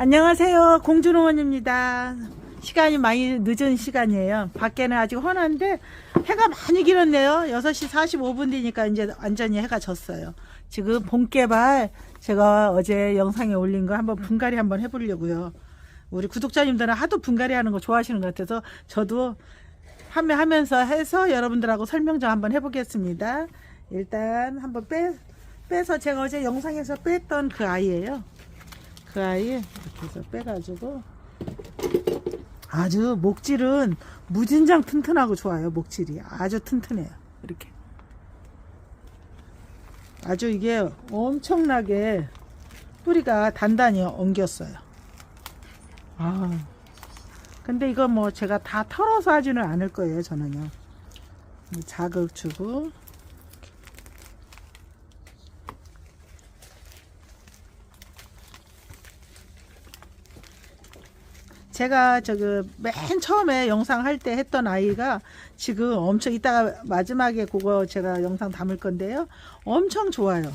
안녕하세요. 공주농원입니다. 시간이 많이 늦은 시간이에요. 밖에는 아직 헌한데 해가 많이 길었네요. 6시 45분 되니까 이제 완전히 해가 졌어요. 지금 봄개발 제가 어제 영상에 올린 거 한번 분갈이 한번 해보려고요. 우리 구독자님들은 하도 분갈이 하는 거 좋아하시는 것 같아서 저도 판매하면서 해서 여러분들하고 설명 좀 한번 해보겠습니다. 일단 한번 빼, 빼서 제가 어제 영상에서 뺐던 그 아이예요. 그 아이 이렇게 해서 빼가지고 아주 목질은 무진장 튼튼하고 좋아요. 목질이 아주 튼튼해요. 이렇게 아주 이게 엄청나게 뿌리가 단단히 엉겼어요. 아 근데 이거 뭐 제가 다 털어서 하지는 않을 거예요. 저는요. 자극 주고 제가 저그 맨 처음에 영상 할 때 했던 아이가 지금 엄청 이따가 마지막에 그거 제가 영상 담을 건데요. 엄청 좋아요.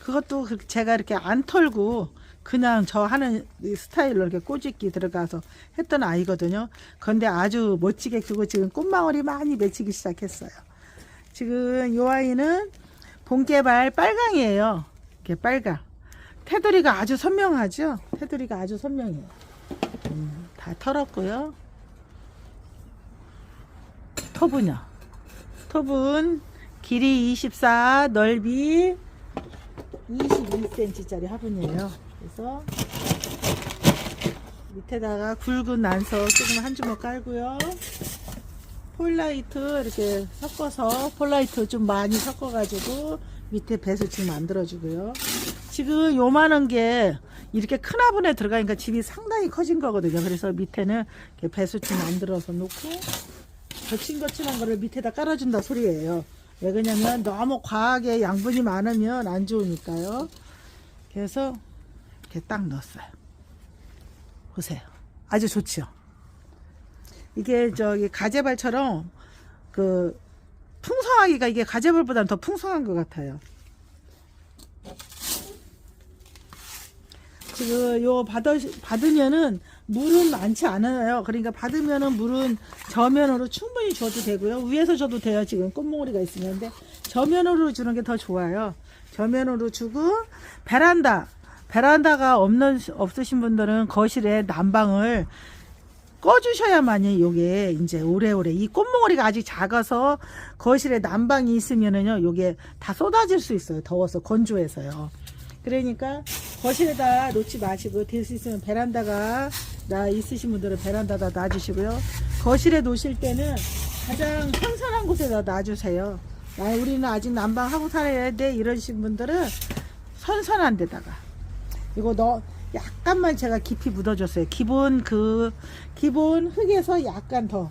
그것도 그- 제가 이렇게 안 털고 그냥 저 하는 이 스타일로 이렇게 꼬집기 들어가서 했던 아이거든요. 그런데 아주 멋지게 그거 지금 꽃망울이 많이 맺히기 시작했어요. 지금 이 아이는 본개발 빨강이에요. 이렇게 빨강. 테두리가 아주 선명하죠? 테두리가 아주 선명해요. 음, 다 털었고요. 톱은요. 톱은 길이 24, 넓이 22cm짜리 화분이에요. 그래서 밑에다가 굵은 난석 조금 한 주먹 깔고요. 폴라이트 이렇게 섞어서 폴라이트 좀 많이 섞어가지고 밑에 배수층 만들어주고요. 지금 요만한 게 이렇게 큰 화분에 들어가니까 집이 상당히 커진 거거든요. 그래서 밑에는 배수층 만들어서 놓고 거친거친한 거를 밑에다 깔아준다 소리예요. 왜 그러냐면 너무 과하게 양분이 많으면 안 좋으니까요. 그래서 이렇게 딱 넣었어요. 보세요. 아주 좋죠. 이게 저기 가재발처럼 그 풍성하기가 이게 가재발보다는 더 풍성한 것 같아요. 지금 요 받아 받으면은 물은 많지 않아요. 그러니까 받으면은 물은 저면으로 충분히 줘도 되고요. 위에서 줘도 돼요. 지금 꽃몽오리가 있으면 저면으로 주는 게 더 좋아요. 저면으로 주고 베란다 베란다가 없는 없으신 분들은 거실에 난방을 꺼주셔야만이 요게 이제 오래오래 이 꽃몽오리가 아직 작아서 거실에 난방이 있으면은요 요게 다 쏟아질 수 있어요 더워서 건조해서요 그러니까 거실에다 놓지 마시고 될 수 있으면 베란다가 나 있으신 분들은 베란다다 놔주시고요. 거실에 놓으실 때는 가장 선선한 곳에다 놔주세요. 아, 우리는 아직 난방하고 살아야 돼. 이러신 분들은 선선한 데다가. 이거 너 약간만 제가 깊이 묻어줬어요. 기본 그 기본 흙에서 약간 더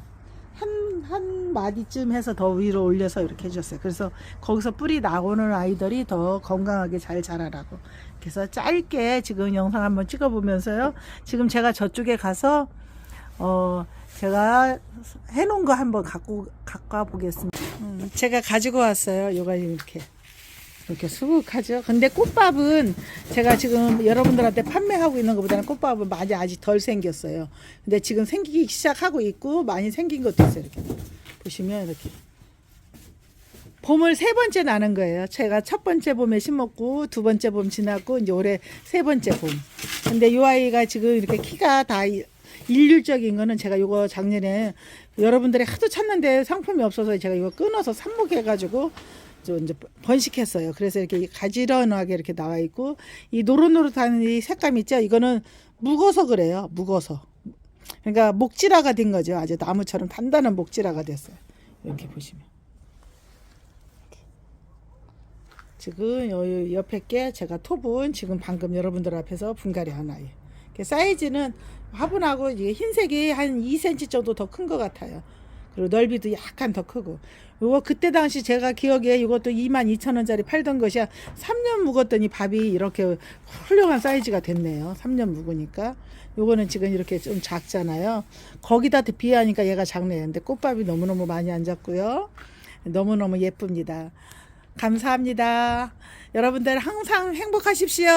한 한 마디쯤 해서 더 위로 올려서 이렇게 해줬어요. 그래서 거기서 뿌리 나오는 아이들이 더 건강하게 잘 자라라고. 그래서 짧게 지금 영상 한번 찍어보면서요. 지금 제가 저쪽에 가서 어 제가 해놓은 거 한번 갖고 갖고 와 보겠습니다. 음, 제가 가지고 왔어요. 요가 이렇게. 이렇게 수북하죠. 근데 꽃밥은 제가 지금 여러분들한테 판매하고 있는 것보다는 꽃밥은 많이 아직 덜 생겼어요. 근데 지금 생기기 시작하고 있고 많이 생긴 것도 있어요. 이렇게 보시면 이렇게 봄을 세 번째 나는 거예요. 제가 첫 번째 봄에 심었고 두 번째 봄 지났고 이제 올해 세 번째 봄. 근데 이 아이가 지금 이렇게 키가 다 이- 일률적인 거는 제가 요거 작년에 여러분들이 하도 찾는데 상품이 없어서 제가 이거 끊어서 삽목해가지고 좀 이제 번식했어요. 그래서 이렇게 가지런하게 이렇게 나와 있고 이 노릇노릇한 이 색감 있죠? 이거는 묵어서 그래요. 묵어서. 그러니까 목지라가 된 거죠. 아주 나무처럼 단단한 목지라가 됐어요. 이렇게 보시면. 지금 요 옆에 게 제가 톱은 지금 방금 여러분들 앞에서 분갈이 하나요. 사이즈는 화분하고 이게 흰색이 한 2cm 정도 더 큰 것 같아요. 그리고 넓이도 약간 더 크고. 요거 그때 당시 제가 기억에 이것도 22,000원짜리 팔던 것이 3년 묵었더니 밥이 이렇게 훌륭한 사이즈가 됐네요. 3년 묵으니까. 요거는 지금 이렇게 좀 작잖아요. 거기다 비하니까 얘가 작네요. 근데 꽃밥이 너무너무 많이 앉았고요. 너무너무 예쁩니다. 감사합니다. 여러분들 항상 행복하십시오.